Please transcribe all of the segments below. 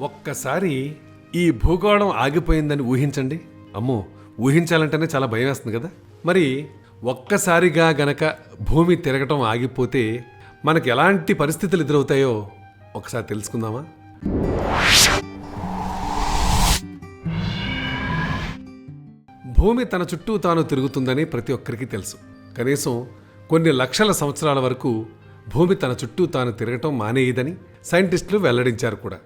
ఒక్కసారి ఈ భూగోళం ఆగిపోయిందని ఊహించండి. అమ్మో ఊహించాలంటేనే చాలా భయం వేస్తుంది కదా. మరి ఒక్కసారిగా గనక భూమి తిరగటం ఆగిపోతే మనకి ఎలాంటి పరిస్థితులు ఎదురవుతాయో ఒకసారి తెలుసుకుందామా? భూమి తన చుట్టూ తాను తిరుగుతుందని ప్రతి ఒక్కరికి తెలుసు. కనీసం కొన్ని లక్షల సంవత్సరాల వరకు భూమి తన చుట్టూ తాను తిరగటం మానేయదని సైంటిస్టులు వెల్లడించారు కూడా.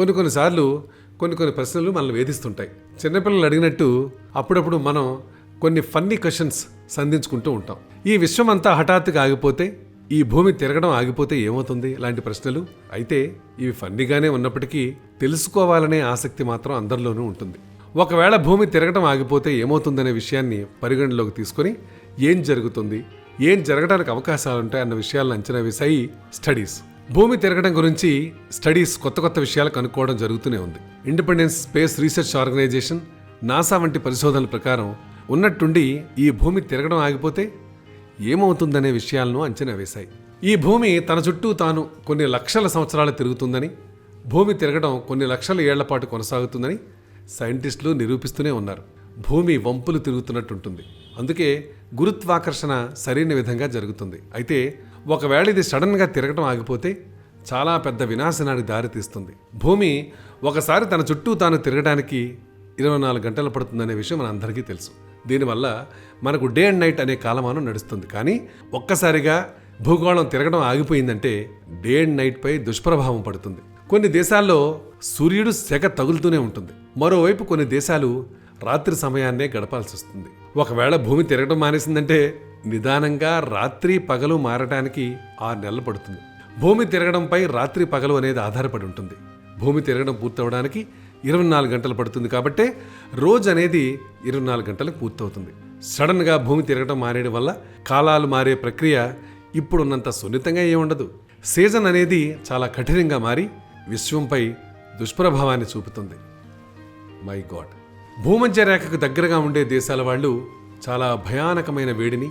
కొన్ని కొన్నిసార్లు కొన్ని కొన్ని ప్రశ్నలు మనల్ని వేధిస్తుంటాయి. చిన్నపిల్లలు అడిగినట్టు అప్పుడప్పుడు మనం కొన్ని ఫన్నీ క్వశ్చన్స్ సంధించుకుంటూ ఉంటాం. ఈ విశ్వం అంతా హఠాత్తుగా ఆగిపోతే ఈ భూమి తిరగడం ఆగిపోతే ఏమవుతుంది? లాంటి ప్రశ్నలు. అయితే ఇవి ఫన్నీగానే ఉన్నప్పటికీ తెలుసుకోవాలనే ఆసక్తి మాత్రం అందరిలోనూ ఉంటుంది. ఒకవేళ భూమి తిరగడం ఆగిపోతే ఏమవుతుందనే విషయాన్ని పరిగణలోకి తీసుకొని ఏం జరుగుతుంది? ఏం జరగడానికి అవకాశాలు ఉంటాయి అన్న విషయాలను అంచనా వేశాయి స్టడీస్. భూమి తిరగడం గురించి స్టడీస్ కొత్త కొత్త విషయాలు కనుక్కోవడం జరుగుతూనే ఉంది. Independence space research organisation NASA వంటి పరిశోధనల ప్రకారం ఉన్నట్టుండి ఈ భూమి తిరగడం ఆగిపోతే ఏమవుతుందనే విషయాలను అంచనా వేశాయి. ఈ భూమి తన చుట్టూ తాను కొన్ని లక్షల సంవత్సరాలు తిరుగుతుందని భూమి తిరగడం కొన్ని లక్షల ఏళ్ళ పాటు కొనసాగుతుందని సైంటిస్టులు నిరూపిస్తూనే ఉన్నారు. భూమి వంపులు తిరుగుతున్నట్టుంటుంది. అందుకే గురుత్వాకర్షణ సరైన విధంగా జరుగుతుంది. అయితే ఒకవేళ ఇది సడన్గా తిరగటం ఆగిపోతే చాలా పెద్ద వినాశనానికి దారితీస్తుంది భూమి ఒకసారి తన చుట్టూ తాను తిరగడానికి ఇరవై నాలుగు గంటలు పడుతుందనే విషయం మన అందరికీ తెలుసు. దీనివల్ల మనకు డే అండ్ నైట్ అనే కాలమానం నడుస్తుంది. కానీ ఒక్కసారిగా భూగోళం తిరగడం ఆగిపోయిందంటే డే అండ్ నైట్పై దుష్ప్రభావం పడుతుంది. కొన్ని దేశాల్లో సూర్యుడు సెగ తగులుతూనే ఉంటుంది. మరోవైపు కొన్ని దేశాలు రాత్రి సమయాన్నే గడపాల్సి వస్తుంది ఒకవేళ భూమి తిరగడం మానేసిందంటే నిదానంగా రాత్రి పగలు మారటానికి ఆరు నెలలు పడుతుంది. భూమి తిరగడంపై రాత్రి పగలు అనేది ఆధారపడి ఉంటుంది. భూమి తిరగడం పూర్తవడానికి ఇరవై నాలుగు గంటలు పడుతుంది కాబట్టే రోజు అనేది ఇరవై నాలుగు గంటలకు పూర్తవుతుంది. సడన్గా భూమి తిరగడం మారేయడం వల్ల కాలాలు మారే ప్రక్రియ ఇప్పుడున్నంత సున్నితంగా ఏ ఉండదు. సీజన్ అనేది చాలా కఠినంగా మారి విశ్వంపై దుష్ప్రభావాన్ని చూపుతుంది. My God! భూమధ్య రేఖకు దగ్గరగా ఉండే దేశాల వాళ్ళు చాలా భయానకమైన వేడిని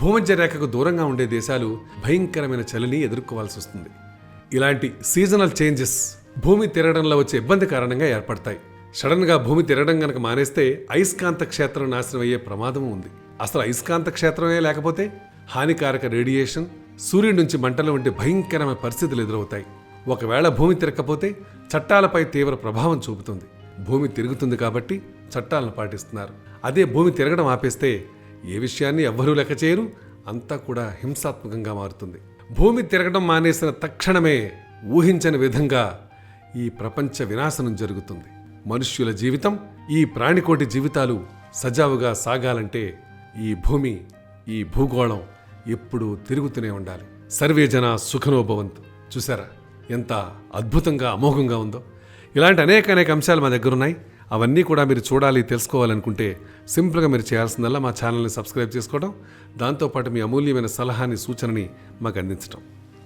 భూమధ్య రేఖకు దూరంగా ఉండే దేశాలు భయంకరమైన చలిని ఎదుర్కోవాల్సి వస్తుంది. ఇలాంటి సీజనల్ చేంజెస్ భూమి తిరగడంలో వచ్చే ఇబ్బంది కారణంగా ఏర్పడతాయి. సడన్గా భూమి తిరగడం గనక మానేస్తే అయస్కాంత క్షేత్రం నాశనం అయ్యే ప్రమాదం ఉంది. అసలు అయస్కాంత క్షేత్రమే లేకపోతే హానికారక రేడియేషన్ సూర్యుడి నుంచి మంటలు వంటి భయంకరమైన పరిస్థితులు ఎదురవుతాయి. ఒకవేళ భూమి తిరగకపోతే చట్టాలపై తీవ్ర ప్రభావం చూపుతుంది. భూమి తిరుగుతుంది కాబట్టి చట్టాలను పాటిస్తున్నారు. అదే భూమి తిరగడం ఆపేస్తే ఏ విషయాన్ని ఎవ్వరూ లెక్క చేయరు అంతా కూడా హింసాత్మకంగా మారుతుంది. భూమి తిరగడం మానేసిన తక్షణమే ఊహించని విధంగా ఈ ప్రపంచ వినాశనం జరుగుతుంది. మనుష్యుల జీవితం ఈ ప్రాణికోటి జీవితాలు సజావుగా సాగాలంటే ఈ భూమి ఈ భూగోళం ఎప్పుడూ తిరుగుతూనే ఉండాలి. సర్వే జన సుఖనోభవంతు చూసారా ఎంత అద్భుతంగా అమోఘంగా ఉందో. ఇలాంటి అనేక అనేక అంశాలు మా దగ్గర ఉన్నాయి. అవన్నీ కూడా మీరు చూడాలి తెలుసుకోవాలనుకుంటే సింపుల్గా మీరు చేయాల్సిందల్లా మా ఛానల్ని సబ్స్క్రైబ్ చేసుకోవడం దాంతోపాటు మీ అమూల్యమైన సలహాని సూచనని మాకు అందించడం